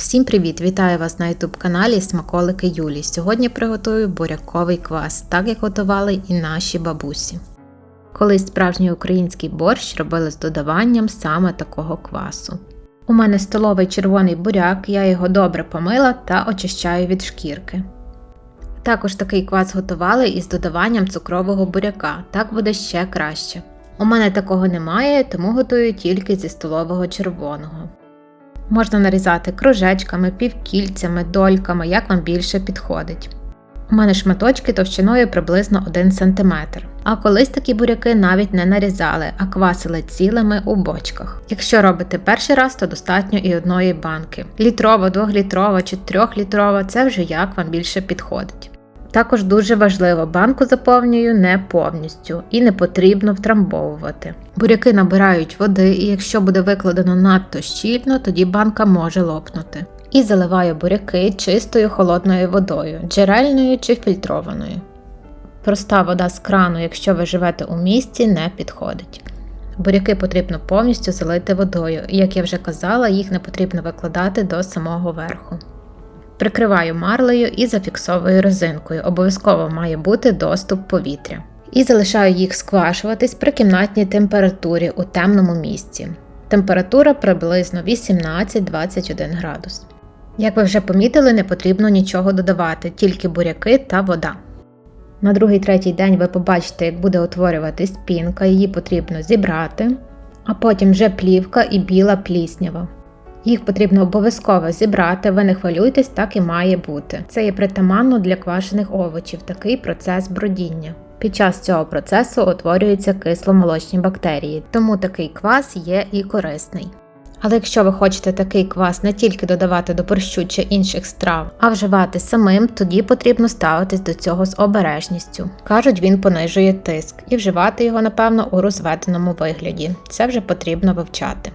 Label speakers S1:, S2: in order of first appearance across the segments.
S1: Всім привіт! Вітаю вас на youtube каналі Смаколики Юлі. Сьогодні приготую буряковий квас, так як готували і наші бабусі. Колись справжній український борщ робили з додаванням саме такого квасу. У мене столовий червоний буряк, я його добре помила та очищаю від шкірки. Також такий квас готували із додаванням цукрового буряка, так буде ще краще. У мене такого немає, тому готую тільки зі столового червоного. Можна нарізати кружечками, півкільцями, дольками, як вам більше підходить. У мене шматочки товщиною приблизно 1 см. А колись такі буряки навіть не нарізали, а квасили цілими у бочках. Якщо робите перший раз, то достатньо і одної банки. Літрова, двохлітрова чи трьохлітрова це вже як вам більше підходить. Також дуже важливо, банку заповнюю не повністю і не потрібно втрамбовувати. Буряки набирають води, і якщо буде викладено надто щільно, тоді банка може лопнути. І заливаю буряки чистою холодною водою, джерельною чи фільтрованою. Проста вода з крану, якщо ви живете у місті, не підходить. Буряки потрібно повністю залити водою, і, як я вже казала, їх не потрібно викладати до самого верху. Прикриваю марлею і зафіксовую резинкою. Обов'язково має бути доступ повітря. І залишаю їх сквашуватись при кімнатній температурі у темному місці. Температура приблизно 18-21 градус. Як ви вже помітили, не потрібно нічого додавати, тільки буряки та вода. На другий-третій день ви побачите, як буде утворюватись пінка, її потрібно зібрати, а потім вже плівка і біла пліснява. Їх потрібно обов'язково зібрати, ви не хвилюйтесь, так і має бути. Це є притаманно для квашених овочів, такий процес бродіння. Під час цього процесу утворюються кисломолочні бактерії, тому такий квас є і корисний. Але якщо ви хочете такий квас не тільки додавати до борщу чи інших страв, а вживати самим, тоді потрібно ставитись до цього з обережністю. Кажуть, він понижує тиск, і вживати його, напевно, у розведеному вигляді. Це вже потрібно вивчати.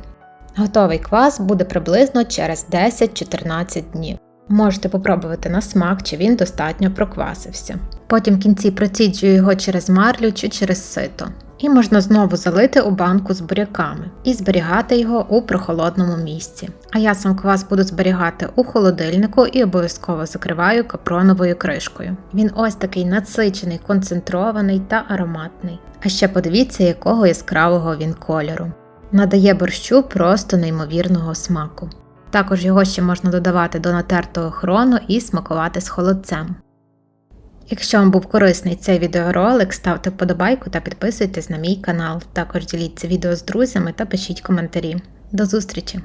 S1: Готовий квас буде приблизно через 10-14 днів. Можете попробувати на смак, чи він достатньо проквасився. Потім в кінці проціджую його через марлю чи через сито. І можна знову залити у банку з буряками і зберігати його у прохолодному місці. А я сам квас буду зберігати у холодильнику і обов'язково закриваю капроновою кришкою. Він ось такий насичений, концентрований та ароматний. А ще подивіться, якого яскравого він кольору надає борщу просто неймовірного смаку. Також його ще можна додавати до натертого хрону і смакувати з холодцем. Якщо вам був корисний цей відеоролик, ставте вподобайку та підписуйтесь на мій канал. Також діліться відео з друзями та пишіть коментарі. До зустрічі!